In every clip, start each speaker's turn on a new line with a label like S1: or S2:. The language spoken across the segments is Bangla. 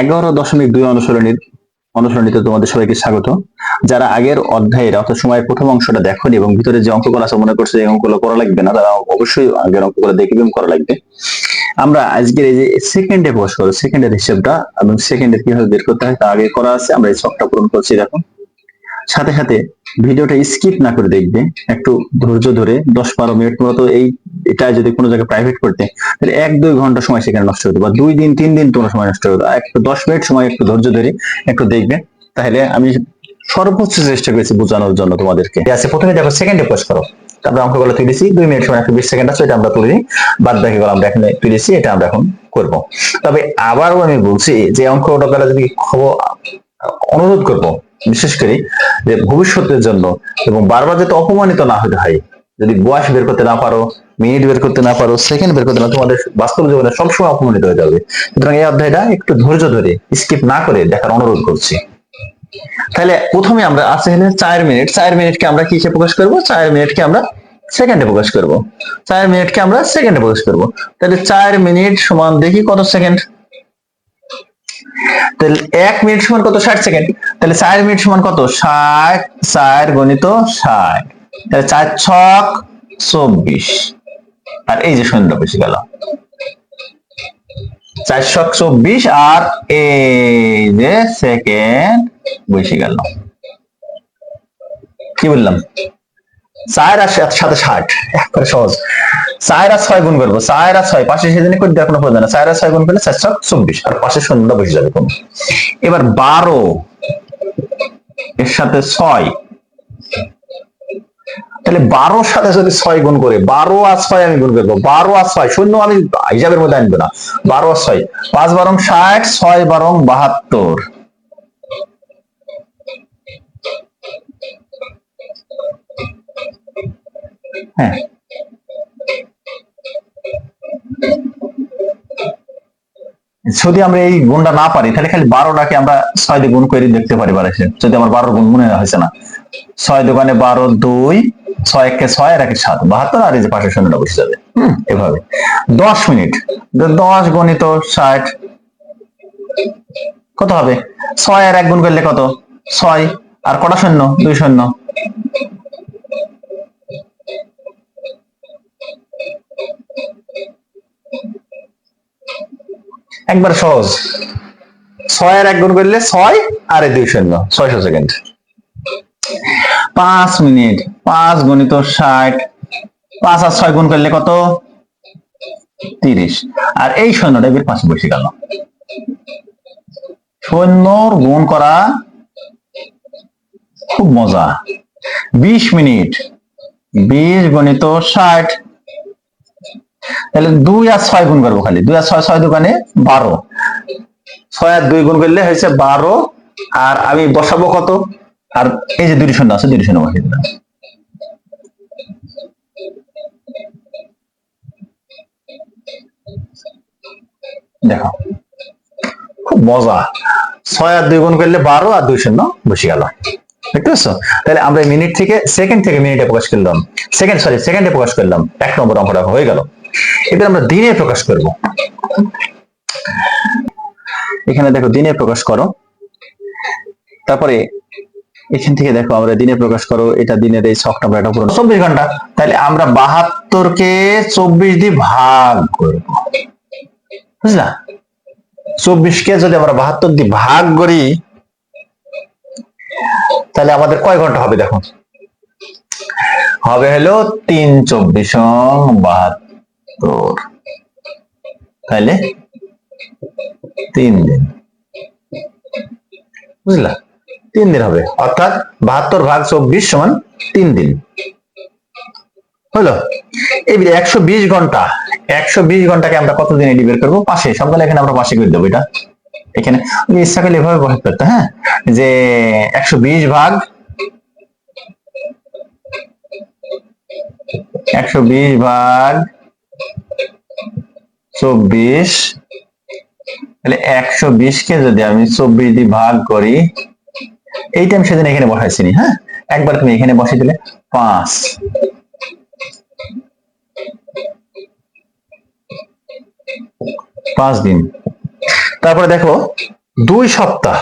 S1: এগারো দশমিক দুই অনুসরণীর অনুসরণীতে তোমাদের সবাইকে স্বাগত। যারা আগের অধ্যায়ের অর্থাৎ সময়ের প্রথম অংশটা দেখোনি এবং ভিতরে যে অঙ্কগুলো আছে মনে করছে এই অঙ্কগুলো করা লাগবে না, তারা অবশ্যই আগের অঙ্কগুলো এবং করা লাগবে। আমরা আজকের এই যে সেকেন্ডে বস করো সেকেন্ডের হিসেবটা এবং সেকেন্ডে কীভাবে বের করতে হয় তা আগে করা আছে। আমরা এই ছকটা পূরণ করছি, দেখো। সাথে সাথে ভিডিওটা স্কিপ না করে দেখবে, একটু ধৈর্য ধরে দশ বারো মিনিট মতো এই, এটা যদি কোনো জায়গায় প্রাইভেট করতে, তাহলে এক দুই ঘণ্টা সময় সেখানে নষ্ট হতো বা দুই দিন, তিন দিন তোমার সময় নষ্ট হতো একটু দশ মিনিট সময় একটু ধৈর্য ধরে একটু দেখবে, তাহলে আমি সর্বোচ্চ চেষ্টা করেছি বোঝানোর জন্য তোমাদেরকে। আছে, প্রথমে দেখো সেকেন্ডে পোস্ট করো। তারপরে অঙ্কগুলো তুলেছি দুই মিনিট সময়, একটু বিশ সেকেন্ড আছে, এটা আমরা তুলে নিই, বাদ বাকি আমরা এখানে তুলেছি এটা আমরা এখন করব। তবে আবারও আমি বলছি যে অঙ্কটা গেলে যদি অনুরোধ করব বিশেষ করে যে ভবিষ্যতের জন্য এবং বারবার যাতে অপমানিত না হতে হয়, যদি বয়স বের করতে না পারো মিনিট বের করতে না পারো সেকেন্ড বের করতে না, তোমাদের বাস্তব জীবনে সবসময় অপমানিত হয়ে যাবে। সুতরাং এই অধ্যায়টা একটু ধৈর্য ধরে স্কিপ না করে দেখার অনুরোধ করছি। তাহলে প্রথমে আমরা আছে হলে চার মিনিট চার মিনিটকে আমরা কিসে প্রকাশ করব? চার মিনিটকে আমরা সেকেন্ডে প্রকাশ করব। চার মিনিটকে আমরা সেকেন্ডে প্রকাশ করব। তাহলে চার মিনিট সমান দেখি কত সেকেন্ড তাহলে এক মিনিট সমান কত? ষাট সেকেন্ড। তাহলে চার মিনিট সমান কত? ষাট, চার গণিত ষাট। তাহলে চার ছক চব্বিশ। আর এই যে শূন্য বেশি গেল। চার ছক চব্বিশ আর এই যে সেকেন্ড বেশি গেল। কি বললাম? চার আর সাথে ষাট। একবারে সহজ। আর ছয় গুণ করব আর ছয়, পাশে সেদিনে করে দেওয়ার কোনো প্রয়োজন আর ছয় গুণ করলে চার ছক চব্বিশ, আর পাশে শূন্যটা বসে যাবে কোন। এবার বারো, এর সাথে ছয়। তাহলে বারোর সাথে যদি ছয় গুণ করে, বারো আর ছয় আমি গুণ করব। বারো আর ছয়, শূন্য আমি হিসাবের মধ্যে আনব না। বারো আর ছয়, পাঁচ বারং ষাট, ছয় বারং বাহাত্তর। হ্যাঁ। যদি আমরা এই গুণটা না পারি, তাহলে খালি বারোটাকে আমরা ছয় দিয়ে গুণ করে দেখতে পারি বাড়াইছে যদি আমার বারোর গুণ মনে হয়েছে না। ছয় দোকানে বারো দুই, ছয় একে ছয় আর একে সাত। বাহাত্তর আর এই যে পাশের শূন্যটা বসে যাবে। এভাবে। দশ মিনিট। দশ গণিত ষাট। কত হবে? ছয় আর এক গুণ করলে কত? ছয়। আর কটা শূন্য দুই শূন্য একবার সহজ। ছয় আর এক গুণ করলে ছয়, আর দুই শূন্য, ছয়শো সেকেন্ড পাঁচ মিনিট, পাঁচ গণিত ষাট, পাঁচ আর ছয় গুণ করলে কত? তিরিশ। আর এই শূন্যটা এবার পাশে বসে গেল। শূন্যর গুণ করা খুব মজা। বিশ মিনিট, বিশ গণিত ষাট তাহলে দুই আর ছয় গুণ করব খালি। দুই আর ছয় ছয় দোকানে বারো। ছয় আর দুই গুণ করলে হয়েছে বারো। আর আমি বসাবো কত? আর এই যে দুটি শূন্য আছে, দুটি শূন্য বসিয়ে দিলাম। দেখো, খুব মজা। ছয় আর দুই গুণ করলে বারো আর দুই শূন্য বসে গেল। দেখতে পাচ্ছ? তাহলে আমরা মিনিট থেকে সেকেন্ড থেকে মিনিটে প্রকাশ করলাম। সেকেন্ড সরি সেকেন্ডে প্রকাশ করলাম। এক নম্বর অঙ্কটা হয়ে গেল। এবার আমরা দিনে প্রকাশ করব। এখানে দেখো দিনে প্রকাশ করো। তারপরে এখান থেকে দেখো আমরা দিনে প্রকাশ করো, এটা দিনের এই ছকটা আমরা এটা পুরো চব্বিশ ঘণ্টা। তাহলে আমরা বাহাত্তর কে চব্বিশ দিয়ে ভাগ করব। বুঝলা? চব্বিশ কে যদি আমরা বাহাত্তর দিয়ে ভাগ করি, তাহলে আমাদের কয় ঘণ্টা হবে দেখো? হবে হলো তিন চব্বিশ বাহাত্তর। তাহলে তিন বুঝলা? তিন দিন হবে। অর্থাৎ বাহাত্তর ভাগ চব্বিশ সমান তিন দিন। হলো? এবারে একশো বিশ ঘণ্টা। একশো বিশ ঘন্টাকে আমরা কত দিনে বের করব? পাশে সবগুলো এখানে আমরা পাশে করে দেবো এটা। এখানে ইচ্ছা করলে এভাবে প্রকাশ করতে হ্যাঁ? যে একশো বিশ ভাগ একশো বিশ ভাগ চব্বিশ। তাহলে একশো বিশ কে যদি আমি চব্বিশ দিয়ে ভাগ করি এইটা আমি সেদিন এখানে হ্যাঁ? একবার তুমি এখানে বসিয়ে দিলে পাঁচ। পাঁচ দিন। তারপরে দেখো, দুই সপ্তাহ।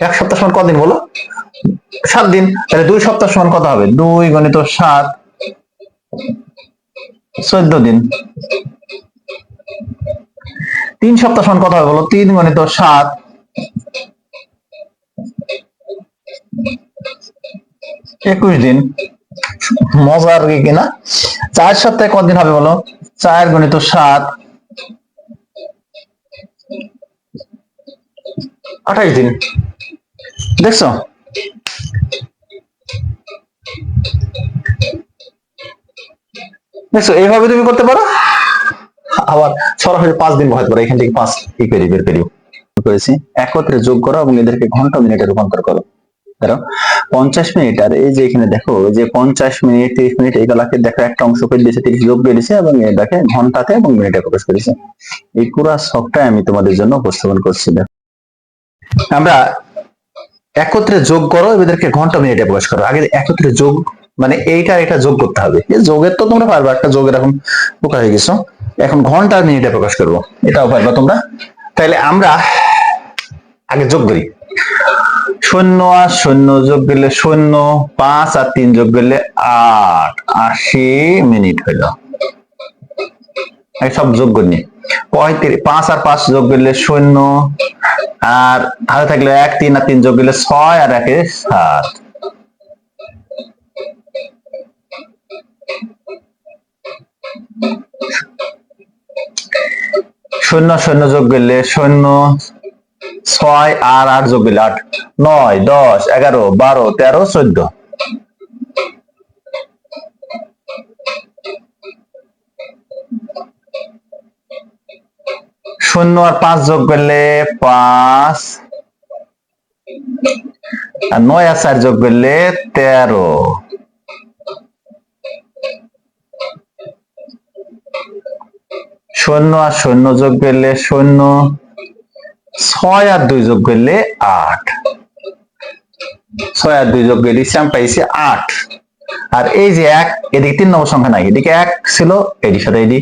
S1: এক সপ্তাহ সমান কদিন বলো? সাত দিন। তাহলে দুই সপ্তাহ সমান কত হবে? দুই গণিত সাত চোদ্দ দিন। তিন সপ্তাহ সমান কত হবে বলো? তিন গণিত সাত। একুশ দিন। মজার কিনা চার সপ্তাহে কদিন হবে বলো? চার গণিত সাত। আঠাইশ দিন। দেখছ? দেখছ, এইভাবে তুমি করতে পারো? আবার সরাসরি পাঁচ দিন বহাতে পারো, এখান থেকে পাঁচ ই করি বের করি করেছি। একত্রে যোগ করো এবং এদেরকে ঘণ্টা মিনিটে রূপান্তর করো। ধরো, পঞ্চাশ মিনিট, আর এই যে এখানে দেখো যে পঞ্চাশ মিনিট, তিরিশ মিনিট এইগুলাকে দেখো, একটা অংশ দিয়েছে, তিরিশ যোগ দিয়েছে, এবং এটাকে ঘন্টাতে এবং মিনিটে প্রকাশ করেছে। এই পুরা সবটাই আমি তোমাদের জন্য উপস্থাপন করছি। আমরা একত্রে যোগ করো এদেরকে ঘণ্টা মিনিটে প্রকাশ করো। আগে একত্রে যোগ মানে এইটা এটা যোগ করতে হবে। যোগের তো তোমরা পারবে, একটা যোগের এখন প্রকাশ হয়ে গেছো। এখন ঘণ্টা মিনিটে প্রকাশ করব। এটাও পারবা তোমরা। তাহলে আমরা আগে যোগ করি। শূন্য আর শূন্য যোগ করলে শূন্য, পাঁচ আর তিন যোগ করলে আট। আশি মিনিট হইল। সব যোগ করি পঁয়ত্রিশ, পাঁচ আর পাঁচ যোগ করলে শূন্য, আর হাতে থাকলে এক, তিন আর তিন যোগ করলে ছয়, আর একে সাত। শূন্য শূন্য যোগ করলে শূন্য ছয়, আর আট যোগ করলে আট। নয়, দশ, এগারো, বারো, তেরো, চোদ্দ। শূন্য আর পাঁচ যোগ করলে পাঁচ। আর নয় আর চার যোগ করলে তেরো। শূন্য আর শূন্য যোগ করলে শূন্য, ছয় আর দুই যোগ করলে আট। ছয় আর দুই যোগ করলে আমি পাইছি আট। আর এই যে এক, এদিকে তিন নম্বর সংখ্যা নাই, এদিকে এক ছিল এটির সাথে এটি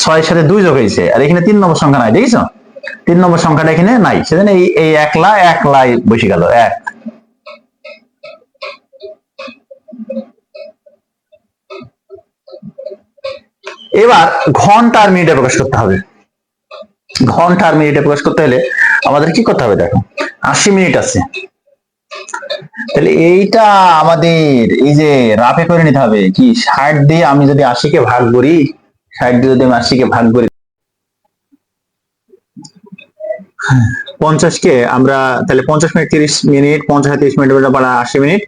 S1: ছয়ের সাথে দুই যোগ হয়েছে, আর এখানে তিন নম্বর সংখ্যা নাই, দেখেছ? তিন নম্বর সংখ্যাটা এখানে নাই, সেজন্য এই এই একলা, একলাই বসে গেল, এক। এবার ঘণ্টা আর মিনিটে প্রকাশ করতে হবে। ঘণ্টা আর মিনিটে প্রকাশ করতে হলে আমাদের কি করতে হবে দেখো, আশি মিনিট আছে। তাহলে এইটা আমাদের এই যে রাফে করে নিতে হবে, কি ষাট দিয়ে আমি যদি আশিকে ভাগ করি, ষাট দিয়ে যদি আমি আশিকে ভাগ করি পঞ্চাশকে আমরা তাহলে পঞ্চাশ মিনিট তিরিশ মিনিট, পঞ্চাশ তিরিশ মিনিট বলা আশি মিনিট,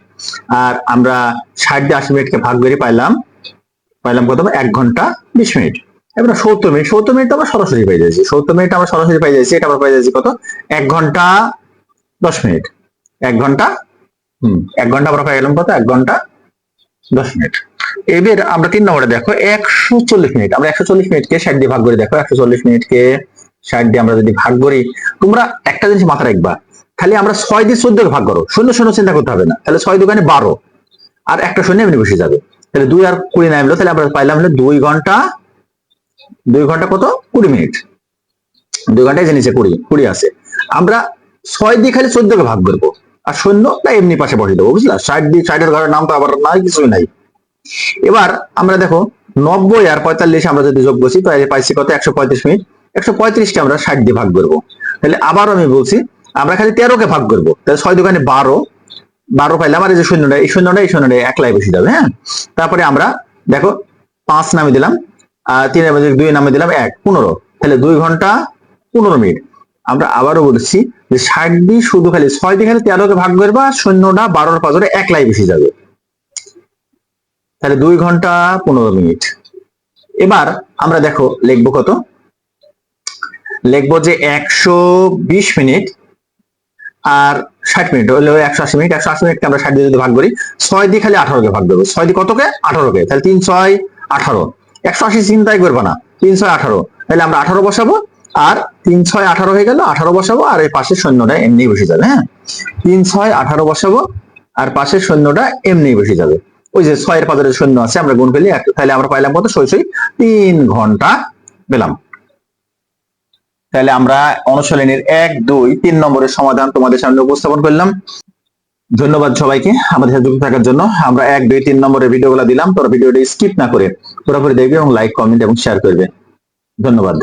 S1: আর আমরা ষাট দিয়ে আশি মিনিটকে ভাগ করে পাইলাম পাইলাম কত? এক ঘণ্টা বিশ মিনিট। এবার সত্তর মিনিট সত্তর মিনিট আমরা সরাসরি পাই যাচ্ছি সত্তর মিনিট আমরা সরাসরি পাই যাচ্ছি এটা আমরা পাই যাচ্ছি কত? এক ঘণ্টা দশ মিনিট। এক ঘণ্টা, হম, এক ঘণ্টা আমরা পাই গেলাম কত? এক ঘণ্টা দশ মিনিট। এবার আমরা তিন নম্বরে দেখো, একশো চল্লিশ মিনিট। আমরা একশো চল্লিশ মিনিটকে ষাট দিয়ে ভাগ করে। দেখো, একশো চল্লিশ মিনিটকে ষাট দিয়ে আমরা যদি ভাগ করি, তোমরা একটা জিনিস মাথায় রাখবা খালি আমরা ছয় দিয়ে চোদ্দকে ভাগ করো। শূন্য শূন্য চিন্তা করতে হবে না। তাহলে ছয় দোকানে বারো, আর একটা শূন্য এমনি বসে যাবে। তাহলে দুই আর কুড়ি নামলো তাহলে আমরা পাইলাম হলো দুই ঘণ্টা দুই ঘণ্টা কত? কুড়ি মিনিট। দুই ঘন্টায় যে নিচে কুড়ি কুড়ি আছে। আমরা ছয় দিয়ে খালি চোদ্দকে ভাগ করব। আর শূন্য না এমনি পাশে বসে দেবো, বুঝলা? ষাট দিয়ে, ষাটের ঘরের নাম তো আবার নাই, কিছুই নাই। এবার আমরা দেখো, নব্বই আর পঁয়তাল্লিশ আমরা যদি যোগ করছি পাইছি কত? একশো পঁয়ত্রিশ মিনিট। একশো পঁয়ত্রিশকে আমরা ষাট দিয়ে ভাগ করব। তাহলে আবার আমি বলছি, আমরা খালি তেরোকে ভাগ করব। তাহলে ছয় দোকানে বারো বারো পাইলাম আর এই যে শূন্যটা, এই শূন্যটা এই শূন্যটা একলাই বসে যাবে হ্যাঁ? তারপরে আমরা, দেখো, পাঁচ নামে দিলাম, আর তিনের মধ্যে দুই নামে দিলাম এক, পনেরো। তাহলে দুই ঘণ্টা পনেরো মিনিট। আমরা আবারও বলছি যে ষাট দিয়ে শুধু খালি ছয় দিয়ে খালি তেরোকে ভাগ করবা শূন্যটা বারোর পাঁচরে একলাই বেশি যাবে। তাহলে দুই ঘণ্টা পনেরো মিনিট। এবার আমরা দেখো, লিখব কত? লিখব যে একশো বিশ মিনিট। আর ষাট মিনিট হলো একশো আশি মিনিট, একশো আশি মিনিটকে আমরা ষাট দিয়ে যদি ভাগ করি, ছয় দিয়ে খালি আঠারোকে ভাগ করব। ছয় দিয়ে কতকে? আঠারোকে। তাহলে তিন ছয়, আঠারো। একশো আশি চিন্তাই করব না, তিন ছয়, আঠারো। তাহলে আমরা আঠারো বসাবো, আর তিন ছয়, আঠারো হয়ে গেল, আঠারো বসাবো, আর এই পাশের সৈন্যটা এমনি বসে যাবে হ্যাঁ? তিন ছয়, আঠারো বসাবো, আর পাশের সৈন্যটা এমনি বসে যাবে। ওই যে ছয়ের পাঁচের সৈন্য আছে, আমরা গুণ পেলি তাহলে আমরা পাইলাম কত? সই সই তিন ঘণ্টা পেলাম। তাহলে আমরা অনুশীলনীর এক, দুই, তিন নম্বরের সমাধান তোমাদের সামনে উপস্থাপন করলাম। ধন্যবাদ সবাইকে আমাদের সাথে যুক্ত থাকার জন্য। আমরা এক, দুই, তিন নম্বরের ভিডিওগুলো দিলাম। তোরা ভিডিওটি স্কিপ না করে পুরোপুরি দেখবে এবং লাইক কমেন্ট এবং শেয়ার করবে। ধন্যবাদ।